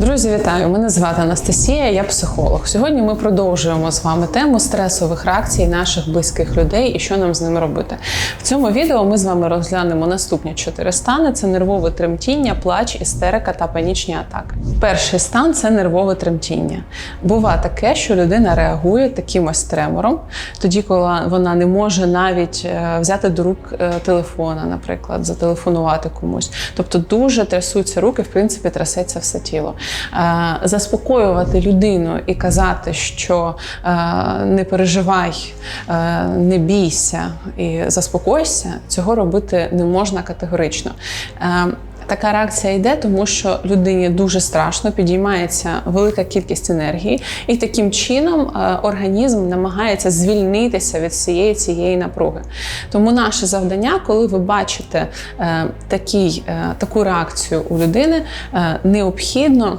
Друзі, вітаю! Мене звати Анастасія, я психолог. Сьогодні ми продовжуємо з вами тему стресових реакцій наших близьких людей і що нам з ними робити. В цьому відео ми з вами розглянемо наступні чотири стани: це нервове тремтіння, плач, істерика та панічні атаки. Перший стан це нервове тремтіння. Буває таке, що людина реагує таким ось тремором, тоді, коли вона не може навіть е, взяти до рук е, телефона, наприклад, зателефонувати комусь. Тобто дуже трясуться руки, в принципі, трясеться все тіло. Е, Заспокоювати людину і казати, що е, не переживай, е, не бійся і заспокойся, цього робити не можна категорично. Така реакція йде, тому що людині дуже страшно, підіймається велика кількість енергії, і таким чином е, організм намагається звільнитися від всієї цієї напруги. Тому наше завдання, коли ви бачите е, такий, е, таку реакцію у людини, необхідно.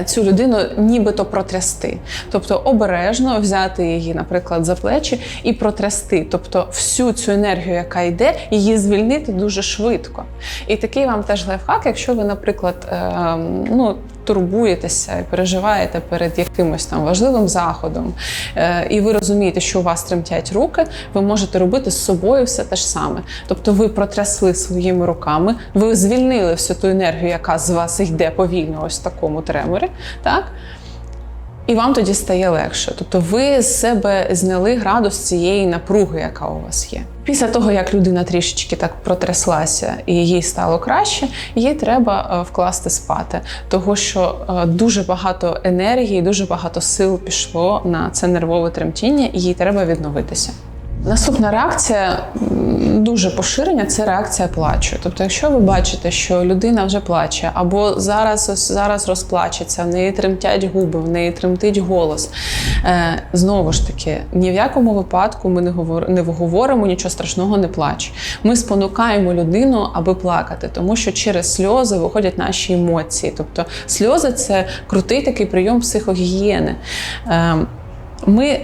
Е, Цю людину нібито протрясти, тобто обережно взяти її, наприклад, за плечі і протрясти. Тобто всю цю енергію, яка йде, її звільнити дуже швидко. І такий вам теж лайфхак, якщо ви, наприклад, е, ну. Турбуєтеся і переживаєте перед якимось там важливим заходом, е, і ви розумієте, що у вас тремтять руки, ви можете робити з собою все те ж саме. Тобто ви протрясли своїми руками, ви звільнили всю ту енергію, яка з вас йде повільно, ось в такому треморі. Так? І вам тоді стає легше. Тобто ви з себе зняли градус цієї напруги, яка у вас є. Після того, як людина трішечки так протряслася і їй стало краще, їй треба е, вкласти спати, того що е, дуже багато енергії, дуже багато сил пішло на це нервове тремтіння, і їй треба відновитися. Наступна реакція дуже поширення це реакція плачу. Тобто, якщо ви бачите, що людина вже плаче, або зараз ось зараз розплачеться, в неї тремтять губи, в неї тремтить голос. Е, знову ж таки, ні в якому випадку ми не говор, не говоримо нічого страшного, не плач. Ми спонукаємо людину, аби плакати, тому що через сльози виходять наші емоції. Тобто сльози це крутий такий прийом психогігієни. Е, ми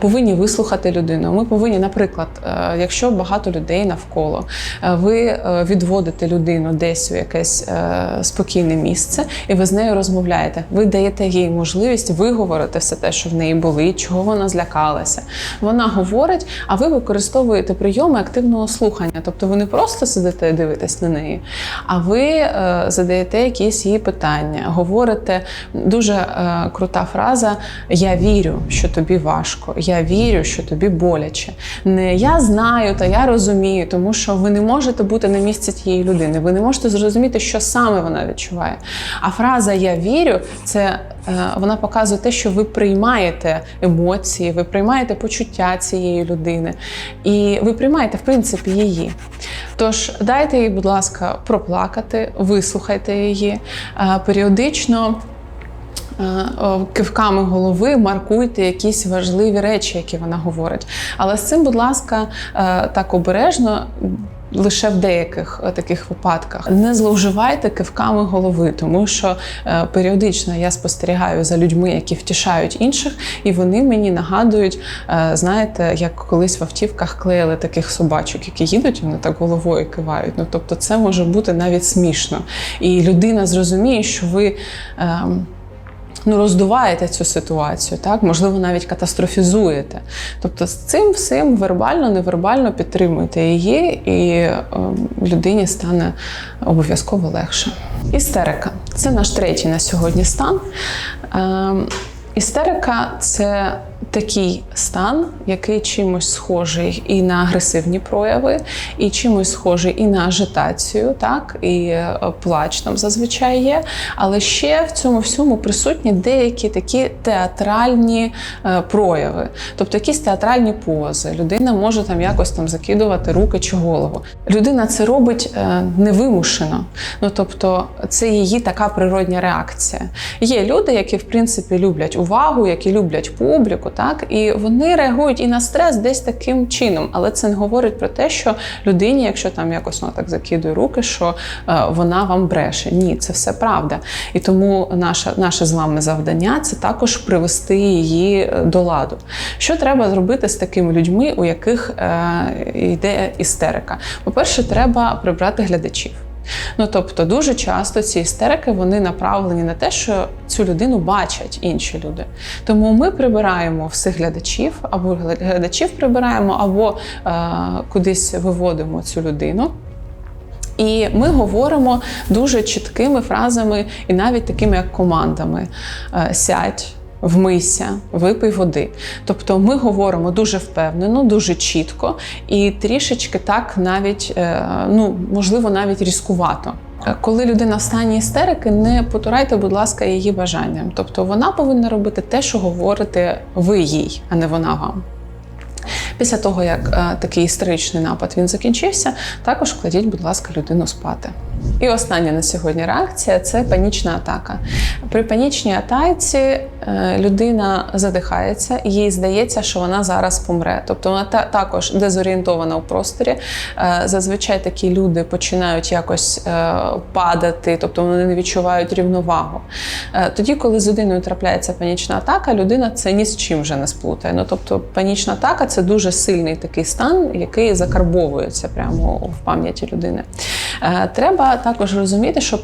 повинні вислухати людину. Ми повинні, наприклад, е, якщо багато людей навколо, е, ви е, відводите людину десь у якесь е, спокійне місце, і ви з нею розмовляєте. Ви даєте їй можливість виговорити все те, що в неї болить, чого вона злякалася. Вона говорить, а ви використовуєте прийоми активного слухання. Тобто ви не просто сидите і дивитесь на неї, а ви е, задаєте якісь її питання, говорите дуже е, крута фраза Я вірю, що тобі важко. Я вірю, що тобі боляче. Не я знаю та я розумію, тому що ви не можете бути на місці тієї людини. Ви не можете зрозуміти, що саме вона відчуває. А фраза Я вірю це е, вона показує те, що ви приймаєте емоції, ви приймаєте почуття цієї людини, і ви приймаєте в принципі її. Тож дайте їй, будь ласка, проплакати, вислухайте її е, періодично. Е, Кивками голови маркуйте якісь важливі речі, які вона говорить. Але з цим, будь ласка, е, так обережно. Лише в деяких е, таких випадках не зловживайте кивками голови, тому що періодично я спостерігаю за людьми, які втішають інших, і вони мені нагадують, знаєте, як колись в автівках клеїли таких собачок, які їдуть, вони так головою кивають. Ну тобто, це може бути навіть смішно. І людина зрозуміє, що ви. ем, ну, роздуваєте цю ситуацію, так можливо, навіть катастрофізуєте. Тобто з цим всім вербально, невербально підтримуєте її, і е, людині стане обов'язково легше. Істерика це наш третій на сьогодні стан. Е, істерика це такий стан, який чимось схожий і на агресивні прояви, і чимось схожий і на ажитацію, так, і е, плач там зазвичай є. Але ще в цьому всьому присутні деякі такі театральні е, прояви, тобто якісь театральні пози. Людина може там якось там закидувати руки чи голову. Людина це робить е, невимушено. Ну тобто, це її така природня реакція. Є люди, які в принципі люблять увагу, які люблять публіку, так і вони реагують і на стрес десь таким чином, але це не говорить про те, що людині, якщо там якось вона так закидує руки, що е, вона вам бреше. Ні, це все правда. І тому наше, наше з вами завдання це також привести її е, до ладу. Що треба зробити з такими людьми, у яких е, йде істерика? По-перше, треба прибрати глядачів. Ну тобто, дуже часто ці істерики вони направлені на те, що цю людину бачать інші люди. Тому ми прибираємо всіх глядачів, або глядачів прибираємо, або е, кудись виводимо цю людину. І ми говоримо дуже чіткими фразами, і навіть такими як командами: Е, сядь. Вмийся, випий води. Тобто ми говоримо дуже впевнено, дуже чітко і трішечки так навіть, е, ну можливо, навіть різкувато. Коли людина в стані істерики, не потурайте, будь ласка, її бажанням. Тобто вона повинна робити те, що говорите ви їй, а не вона вам. Після того, як е, такий істеричний напад він закінчився, також кладіть, будь ласка, людину спати. І остання на сьогодні реакція це панічна атака. При панічній атаці е, людина задихається, їй здається, що вона зараз помре. Тобто вона та, також дезорієнтована у просторі. Е, зазвичай такі люди починають якось падати, тобто вони не відчувають рівновагу. Тоді, коли з людиною трапляється панічна атака, людина це ні з чим вже не сплутає. Ну тобто, панічна атака це дуже сильний такий стан, який закарбовується прямо в пам'яті людини. Е, Треба також розуміти, що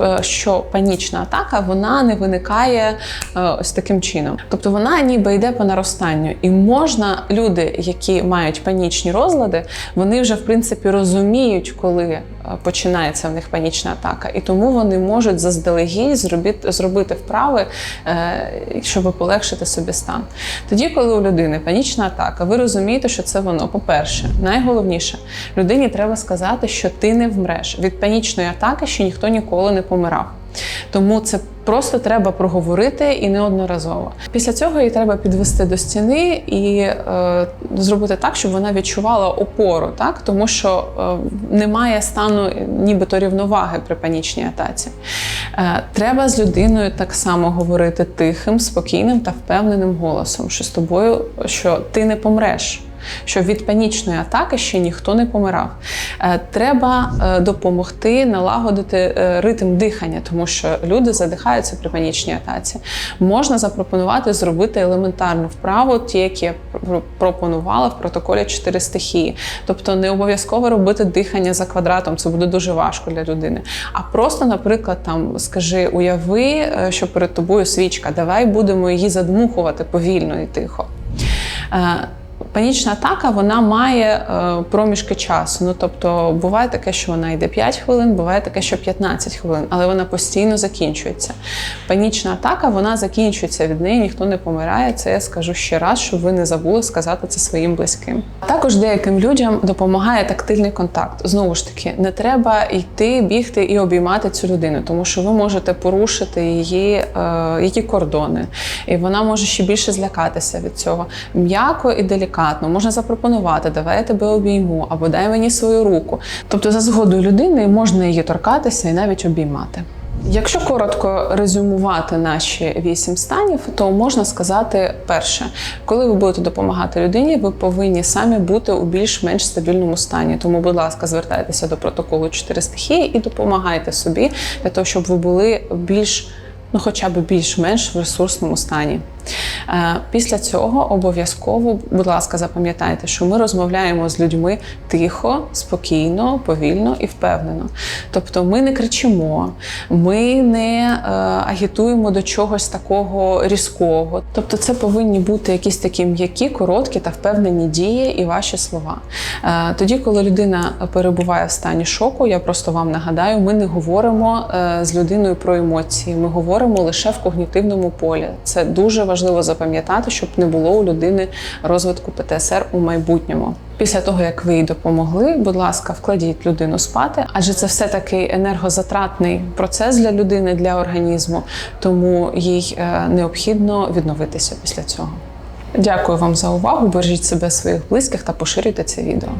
е, що панічна атака вона не виникає е, ось таким чином. Тобто вона ніби йде по наростанню, і можна люди, які мають панічні розлади, вони вже в принципі розуміють, коли починається в них панічна атака, і тому вони можуть заздалегідь зробити, зробити вправи, е, щоб полегшити собі стан. Тоді, коли у людини панічна атака, ви розумієте, що це воно. По-перше, найголовніше, людині треба сказати, що ти не вмреш. Від панічної атаки що ніхто ніколи не помирав. Тому це просто треба проговорити і неодноразово. Після цього її треба підвести до стіни і е, зробити так, щоб вона відчувала опору, так тому що е, немає стану нібито рівноваги при панічній атаці. Е, треба з людиною так само говорити тихим, спокійним та впевненим голосом, що з тобою, що ти не помреш що від панічної атаки ще ніхто не помирав. Е, Треба е, допомогти налагодити е, ритм дихання, тому що люди задихаються при панічній атаці. Можна запропонувати зробити елементарну вправу, ті, які я пропонувала в протоколі 4 стихії. Тобто не обов'язково робити дихання за квадратом, це буде дуже важко для людини. А просто, наприклад, там скажи, уяви, що перед тобою свічка, давай будемо її задмухувати повільно і тихо. Панічна атака вона має е, проміжки часу. Ну тобто буває таке, що вона йде 5 хвилин, буває таке, що 15 хвилин, але вона постійно закінчується. Панічна атака вона закінчується від неї, ніхто не помирає. Це я скажу ще раз, щоб ви не забули сказати це своїм близьким. Також деяким людям допомагає тактильний контакт. Знову ж таки, не треба йти, бігти і обіймати цю людину, тому що ви можете порушити її е, які кордони, і вона може ще більше злякатися від цього. М'яко і делікатно можна запропонувати, давай я тебе обійму або дай мені свою руку. Тобто, за згодою людини можна її торкатися і навіть обіймати. Якщо коротко резюмувати наші вісім станів, то можна сказати перше, коли ви будете допомагати людині, ви повинні самі бути у більш-менш стабільному стані. Тому, будь ласка, звертайтеся до протоколу 4 стихії і допомагайте собі для того, щоб ви були більш ну, хоча б більш-менш в ресурсному стані. Е, Після цього обов'язково, будь ласка, запам'ятайте, що ми розмовляємо з людьми тихо, спокійно, повільно і впевнено. Тобто ми не кричимо, ми не е, агітуємо до чогось такого різкого. Тобто, це повинні бути якісь такі м'які, короткі та впевнені дії і ваші слова. Е, Тоді, коли людина перебуває в стані шоку, я просто вам нагадаю, ми не говоримо з людиною про емоції, ми говоримо лише в когнітивному полі. Це дуже важливо запам'ятати, щоб не було у людини розвитку ПТСР у майбутньому. Після того, як ви їй допомогли, будь ласка, вкладіть людину спати, адже це все таки енергозатратний процес для людини, для організму, тому їй е, необхідно відновитися після цього. Дякую вам за увагу. Бережіть себе, своїх близьких та поширюйте це відео.